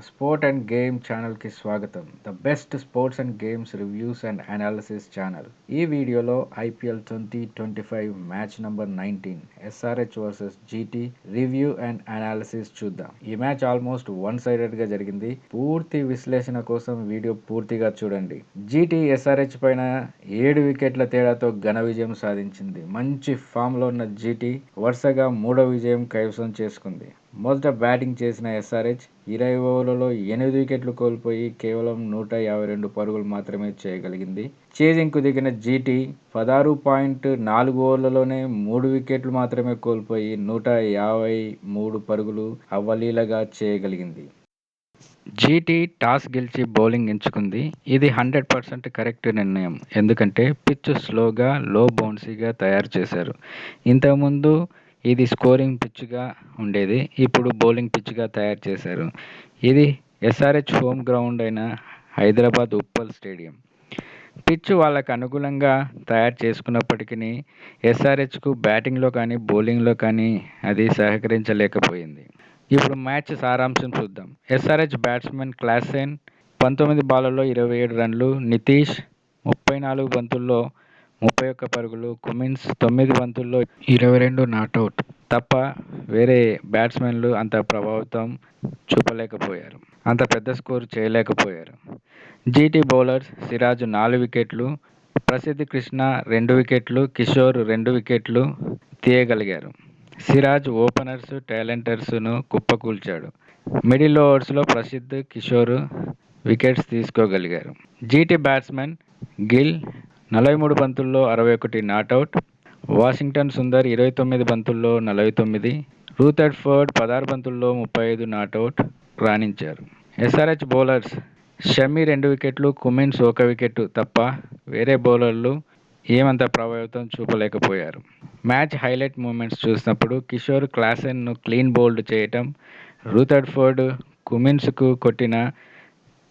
Sport and game ఛానల్కి స్వాగతం. The best sports and games reviews and analysis channel. ఈ వీడియోలో IPL twenty twenty five match number nineteen SRH versus GT review and analysis చూద్దాం. ఈ match almost one సైడెడ్గా జరిగింది. పూర్తి విశ్లేషణ కోసం వీడియో పూర్తిగా చూడండి. జీటీ ఎస్ఆర్హెచ్ పైన ఏడు వికెట్ల తేడాతో ఘన విజయం సాధించింది. మంచి ఫామ్లో ఉన్న జీటీ వరుసగా మూడో విజయం కైవసం చేసుకుంది. మొదట బ్యాటింగ్ చేసిన ఎస్ఆర్హెచ్ ఇరవై ఓవర్లలో ఎనిమిది వికెట్లు కోల్పోయి కేవలం నూట యాభై రెండు పరుగులు మాత్రమే చేయగలిగింది. చేజింగ్కు దిగిన జీటీ పదహారు పాయింట్ నాలుగు ఓవర్లలోనే మూడు వికెట్లు మాత్రమే కోల్పోయి నూట యాభై మూడు పరుగులు అవలీలగా చేయగలిగింది. జీటీ టాస్ గెలిచి బౌలింగ్ ఎంచుకుంది. ఇది హండ్రెడ్ పర్సెంట్ కరెక్ట్ నిర్ణయం. ఎందుకంటే పిచ్ స్లోగా లో బౌన్సీగా తయారు చేశారు. ఇంతకుముందు ఇది స్కోరింగ్ పిచ్గా ఉండేది. ఇప్పుడు బౌలింగ్ పిచ్గా తయారు చేశారు. ఇది ఎస్ఆర్హెచ్ హోమ్ గ్రౌండ్ అయిన హైదరాబాద్ ఉప్పల్ స్టేడియం. పిచ్ వాళ్ళకు అనుకూలంగా తయారు చేసుకున్నప్పటికీ ఎస్ఆర్హెచ్కు బ్యాటింగ్లో కానీ బౌలింగ్లో కానీ అది సహకరించలేకపోయింది. ఇప్పుడు మ్యాచ్ సారాంశం చూద్దాం. ఎస్ఆర్హెచ్ బ్యాట్స్మెన్ క్లాసెన్ పంతొమ్మిది బాళ్ళలో ఇరవై ఏడు రన్లు నితీష్ ముప్పై నాలుగు బంతుల్లో ముప్పై ఒక్క పరుగులు కుమిన్స్ తొమ్మిది బంతుల్లో ఇరవై రెండు నాట్అవుట్ తప్ప వేరే బ్యాట్స్మెన్లు అంత ప్రభావితం చూపలేకపోయారు. అంత పెద్ద స్కోర్ చేయలేకపోయారు. జీటీ బౌలర్స్ సిరాజ్ నాలుగు వికెట్లు ప్రసిద్ధి కృష్ణ రెండు వికెట్లు కిషోర్ రెండు వికెట్లు తీయగలిగారు. సిరాజ్ ఓపెనర్స్ టాలెంటర్స్ను కుప్పకూల్చాడు. మిడిల్ ఓవర్స్లో ప్రసిద్ధ్ కిషోర్ వికెట్స్ తీసుకోగలిగారు. జీటీ బ్యాట్స్మెన్ గిల్ నలభై మూడు బంతుల్లో అరవై ఒకటి నాట్అవుట్ వాషింగ్టన్ సుందర్ ఇరవై తొమ్మిది బంతుల్లో నలభై తొమ్మిది. రూత్ ఫోర్డ్ పదహారు బంతుల్లో ముప్పై ఐదు నాట్అవుట్ రాణించారు. ఎస్ఆర్హెచ్ బౌలర్స్ షమి రెండు వికెట్లు కుమిన్స్ ఒక వికెట్ తప్ప వేరే బౌలర్లు ఏమంత ప్రభావితం చూపలేకపోయారు. మ్యాచ్ హైలైట్ మూమెంట్స్ చూసినప్పుడు కిషోర్ క్లాసెన్ను క్లీన్ బౌల్డ్ చేయటం రూథర్డ్ ఫోర్డ్ కుమిన్స్కు కొట్టిన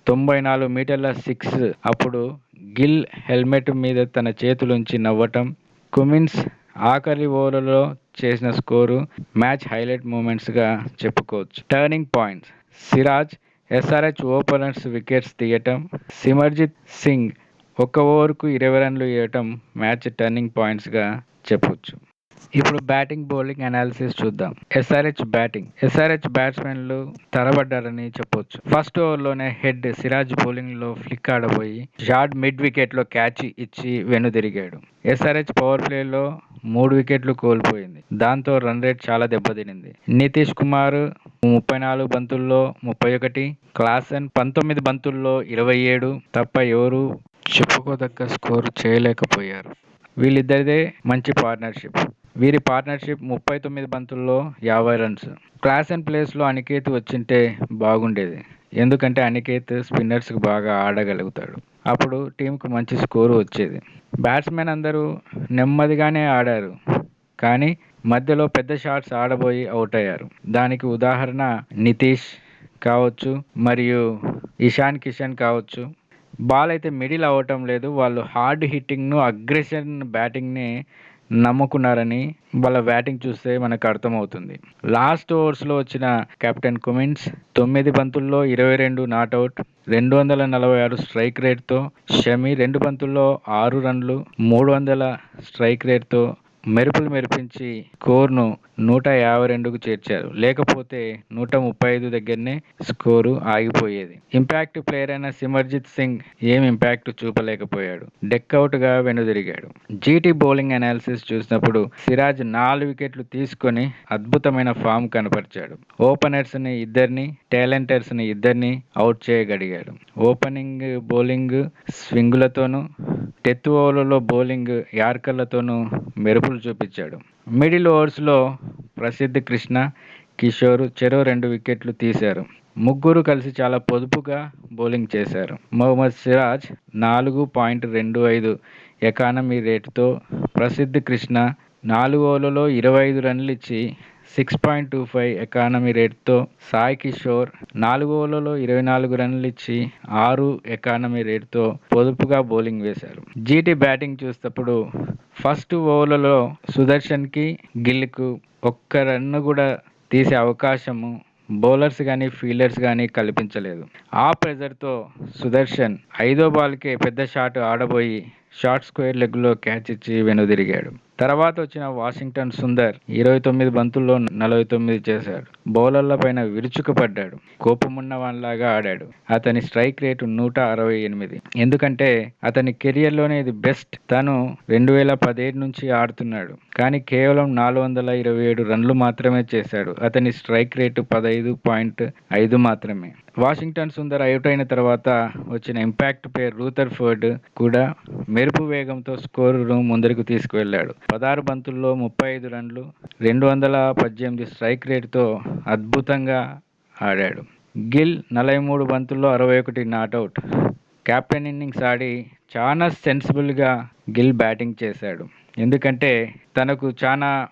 తొంభై నాలుగు మీటర్ల సిక్స్. అప్పుడు గిల్ హెల్మెట్ మీద తన చేతులుంచి నవ్వటం కుమిన్స్ ఆఖరి ఓవర్లలో చేసిన స్కోరు మ్యాచ్ హైలైట్ మూమెంట్స్గా చెప్పుకోవచ్చు. Turning points. Siraj SRH openers wickets తీయటం సిమర్జిత్ సింగ్ ఒక్క ఓవర్కు ఇరవై రన్లు వేయటం మ్యాచ్ టర్నింగ్ పాయింట్స్గా చెప్పొచ్చు. ఇప్పుడు బ్యాటింగ్ బౌలింగ్ అనాలిసిస్ చూద్దాం. SRH batting. ఎస్ఆర్హెచ్ బ్యాట్స్మెన్లు తరబడ్డారని చెప్పొచ్చు. ఫస్ట్ ఓవర్లోనే హెడ్ సిరాజ్ బౌలింగ్లో ఫ్లిక్ ఆడబోయి షార్ట్ మిడ్ వికెట్లో క్యాచ్ ఇచ్చి వెనుదిరిగాడు. ఎస్ఆర్హెచ్ పవర్ ప్లేలో మూడు వికెట్లు కోల్పోయింది. దాంతో రన్ రేట్ చాలా దెబ్బతినింది. నితీష్ కుమార్ ముప్పై నాలుగు బంతుల్లో ముప్పై ఒకటి క్లాసన్ పంతొమ్మిది బంతుల్లో ఇరవై ఏడు తప్ప ఎవరు చెప్పుకోదగ్గ స్కోర్ చేయలేకపోయారు. వీళ్ళిద్దరిదే మంచి పార్ట్నర్షిప్. వీరి పార్ట్నర్షిప్ ముప్పై తొమ్మిది బంతుల్లో యాభై రన్స్ క్లాస్ అండ్ ప్లేస్లో అనికేత్ వచ్చింటే బాగుండేది. ఎందుకంటే అనికేత్ స్పిన్నర్స్కి బాగా ఆడగలుగుతాడు. అప్పుడు టీంకు మంచి స్కోరు వచ్చేది. బ్యాట్స్మెన్ అందరూ నెమ్మదిగానే ఆడారు. కానీ మధ్యలో పెద్ద షాట్స్ ఆడబోయి అవుట్ అయ్యారు. దానికి ఉదాహరణ నితీష్ కావచ్చు మరియు ఇషాన్ కిషన్ కావచ్చు. బాల్ అయితే మిడిల్ అవ్వటం లేదు. వాళ్ళు హార్డ్ హిట్టింగ్ను అగ్రెషన్ బ్యాటింగ్ని నమ్ముకున్నారని వాళ్ళ బ్యాటింగ్ చూస్తే మనకు అర్థమవుతుంది. లాస్ట్ ఓవర్స్లో వచ్చిన కెప్టెన్ కుమిన్స్ తొమ్మిది బంతుల్లో ఇరవై రెండు నాట్అవుట్ రెండు వందల నలభై ఆరు స్ట్రైక్ రేట్తో షమి రెండు బంతుల్లో ఆరు రన్లు మూడు వందల స్ట్రైక్ రేట్తో మెరుపులు మెరిపించి స్కోర్ను నూట యాభై రెండుకు చేర్చారు. లేకపోతే నూట ముప్పై ఐదు దగ్గరనే స్కోరు ఆగిపోయేది. ఇంపాక్ట్ ప్లేయర్ అయిన సిమర్జిత్ సింగ్ ఏం ఇంపాక్ట్ చూపలేకపోయాడు. డెక్అవుట్గా వెనుదిరిగాడు. జీటీ బౌలింగ్ అనాలిసిస్ చూసినప్పుడు సిరాజ్ నాలుగు వికెట్లు తీసుకొని అద్భుతమైన ఫామ్ కనపరిచాడు. ఓపెనర్స్ని ఇద్దరిని టాలెంటర్స్ని ఇద్దరిని అవుట్ చేయగలిగాడు. ఓపెనింగ్ బౌలింగ్ స్వింగులతోనూ టెత్ ఓవర్లలో బౌలింగ్ యార్కర్లతోనూ మెరుపులు చూపించాడు. మిడిల్ ఓవర్స్లో ప్రసిద్ధ కృష్ణ కిషోర్ చెరో రెండు వికెట్లు తీశారు. ముగ్గురు కలిసి చాలా పొదుపుగా బౌలింగ్ చేశారు. మొహమ్మద్ సిరాజ్ నాలుగు పాయింట్ రెండు ఐదు ఎకానమీ రేటుతో ప్రసిద్ధి కృష్ణ నాలుగు ఓవర్లలో ఇరవై ఐదు రన్లు ఇచ్చి six point two five economy రేట్తో Sai Kishore నాలుగు ఓవర్లలో ఇరవై నాలుగు రన్లు ఇచ్చి ఆరు ఎకానమీ రేట్తో పొదుపుగా బౌలింగ్ వేశారు. జీటీ బ్యాటింగ్ చూసినప్పుడు ఫస్ట్ ఓవర్లలో సుదర్శన్కి గిల్కు ఒక్క రన్ను కూడా తీసే అవకాశము బౌలర్స్ కానీ ఫీల్డర్స్ కానీ కల్పించలేదు. ఆ ప్రెజర్తో సుదర్శన్ ఐదో బాల్కే పెద్ద షాట్ ఆడబోయి షార్ట్ స్క్వేర్ లెగ్లో క్యాచ్ ఇచ్చి వెనుదిరిగాడు తర్వాత వచ్చిన వాషింగ్టన్ సుందర్ ఇరవై తొమ్మిది బంతుల్లో నలభై తొమ్మిది చేశాడు. బౌలర్ల పైన విరుచుకుపడ్డాడు. కోపమున్న వానిలాగా ఆడాడు. అతని స్ట్రైక్ రేటు నూట అరవై ఎనిమిది. ఎందుకంటే అతని కెరియర్లోనే ఇది బెస్ట్. తను రెండు వేల పదిహేడు నుంచి ఆడుతున్నాడు. కానీ కేవలం నాలుగు వందల ఇరవై ఏడు రన్లు మాత్రమే చేశాడు. అతని స్ట్రైక్ రేటు పదహైదు పాయింట్ ఐదు మాత్రమే. వాషింగ్టన్ సుందర్ అవుట్ అయిన తర్వాత వచ్చిన ఇంపాక్ట్ పేరు రూథర్ ఫోర్డ్ కూడా మెరుపు వేగంతో స్కోరును ముందరకు తీసుకువెళ్ళాడు. పదహారు బంతుల్లో ముప్పై ఐదు రన్లు రెండు వందల పద్దెనిమిది స్ట్రైక్ రేటుతో అద్భుతంగా ఆడాడు. గిల్ నలభై మూడు బంతుల్లో అరవై ఒకటి నాట్అవుట్. క్యాప్టెన్ ఇన్నింగ్స్ ఆడి చాలా సెన్సిబుల్గా గిల్ బ్యాటింగ్ చేశాడు. ఎందుకంటే తనకు చాలా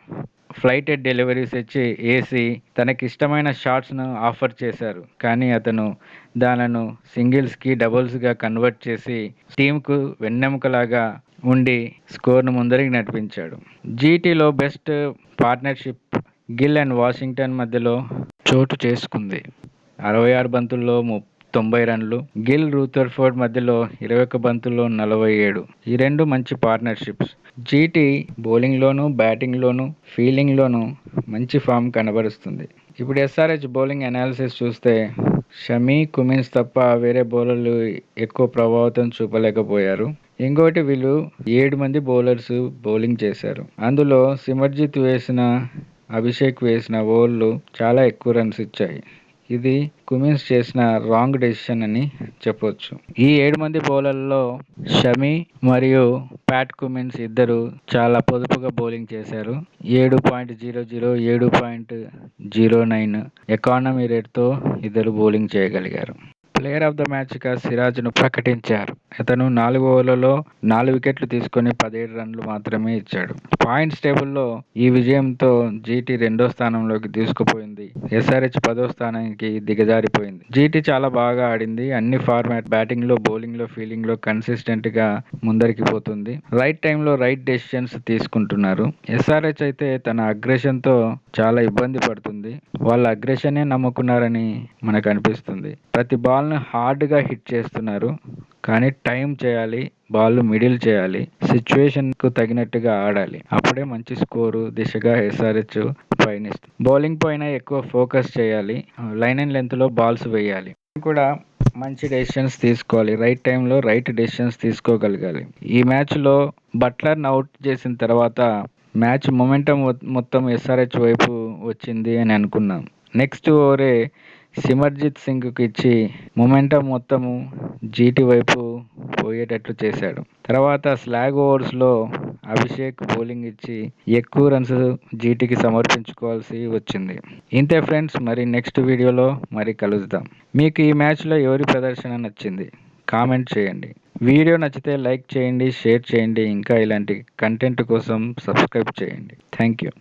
ఫ్లైట్ డెలివరీస్ ఇచ్చి ఏసీ తనకి ఇష్టమైన షాట్స్ను ఆఫర్ చేశారు. కానీ అతను దానిను సింగిల్స్కి డబుల్స్గా కన్వర్ట్ చేసి టీంకు వెన్నెముకలాగా ఉండి స్కోర్ను ముందరికి నడిపించాడు. జీటీలో best partnership Gill and Washington మధ్యలో చోటు చేసుకుంది. అరవై ఆరు బంతుల్లో ము తొంభై రన్లు గిల్ రూథర్ఫోర్డ్ మధ్యలో ఇరవై ఒక్క బంతుల్లో నలభై ఏడు. ఈ రెండు మంచి పార్ట్నర్షిప్స్. జీటీ బౌలింగ్లోను బ్యాటింగ్లోను ఫీల్డింగ్లోను మంచి ఫామ్ కనబరుస్తుంది. ఇప్పుడు ఎస్ఆర్హెచ్ బౌలింగ్ అనాలిసిస్ చూస్తే షమీ కుమిన్స్ తప్ప వేరే బౌలర్లు ఎక్కువ ప్రభావితం చూపలేకపోయారు. ఇంకోటి వీళ్ళు ఏడు మంది బౌలర్స్ బౌలింగ్ చేశారు. అందులో సిమర్జిత్ వేసిన అభిషేక్ వేసిన ఓవర్లు చాలా ఎక్కువ రన్స్ ఇచ్చాయి. ఇది కుమిన్స్ చేసిన రాంగ్ డెసిషన్ అని చెప్పొచ్చు. ఈ ఏడు మంది బౌలర్లలో షమి మరియు ప్యాట్ కుమిన్స్ ఇద్దరు చాలా పొదుపుగా బౌలింగ్ చేశారు. ఏడు పాయింట్ జీరో జీరో ఏడు పాయింట్ జీరో నైన్ ఎకానమీ రేట్తో ఇద్దరు బౌలింగ్ చేయగలిగారు. ప్లేయర్ ఆఫ్ ద మ్యాచ్గా సిరాజ్ను ప్రకటించారు. అతను నాలుగు ఓవర్లలో నాలుగు వికెట్లు తీసుకొని పదిహేడు రన్లు మాత్రమే ఇచ్చాడు. పాయింట్స్ టేబుల్లో ఈ విజయంతో జీటీ రెండో స్థానంలోకి తీసుకుపోయింది ఎస్ఆర్హెచ్ పదో స్థానానికి దిగజారిపోయింది. జీటీ చాలా బాగా ఆడింది. అన్ని ఫార్మాట్ బ్యాటింగ్లో బౌలింగ్లో ఫీల్డింగ్లో కన్సిస్టెంట్గా ముందరికి పోతుంది. రైట్ టైంలో రైట్ డెసిషన్స్ తీసుకుంటున్నారు. ఎస్ఆర్హెచ్ అయితే తన అగ్రెషన్తో చాలా ఇబ్బంది పడుతుంది. వాళ్ళ అగ్రెషనే నమ్ముకున్నారని మనకు అనిపిస్తుంది. ప్రతి బాల్ని హార్డ్గా హిట్ చేస్తున్నారు. కానీ టైం చేయాలి బాల్ మిడిల్ చేయాలి సిచ్యువేషన్కు తగినట్టుగా ఆడాలి. అప్పుడే మంచి స్కోరు దిశగా ఎస్ఆర్హెచ్ పయనిస్తుంది బౌలింగ్ పైన ఎక్కువ ఫోకస్ చేయాలి లైన్ అండ్ లెంత్లో బాల్స్ వేయాలి. కూడా మంచి డెసిషన్స్ తీసుకోవాలి. రైట్ టైంలో రైట్ డెసిషన్స్ తీసుకోగలగాలి. ఈ మ్యాచ్లో బట్లర్ని అవుట్ చేసిన తర్వాత మ్యాచ్ మొమెంటం మొత్తం ఎస్ఆర్హెచ్ వైపు వచ్చింది అని అనుకున్నాం. నెక్స్ట్ ఓవరే సిమర్జిత్ సింగ్కి ఇచ్చి మొమెంటం మొత్తము జీటి వైపు పోయేటట్లు చేశాడు. తర్వాత స్లాగ్ ఓవర్స్లో అభిషేక్ బౌలింగ్ ఇచ్చి ఎక్కువ రన్స్ జీటీకి సమర్పించుకోవాల్సి వచ్చింది. ఇంతే ఫ్రెండ్స్ మరి నెక్స్ట్ వీడియోలో మరి కలుద్దాం. మీకు ఈ మ్యాచ్లో ఎవరి ప్రదర్శన నచ్చింది? కామెంట్ చేయండి. వీడియో నచ్చితే లైక్ చేయండి షేర్ చేయండి ఇంకా ఇలాంటి కంటెంట్ కోసం సబ్స్క్రైబ్ చేయండి. Thank you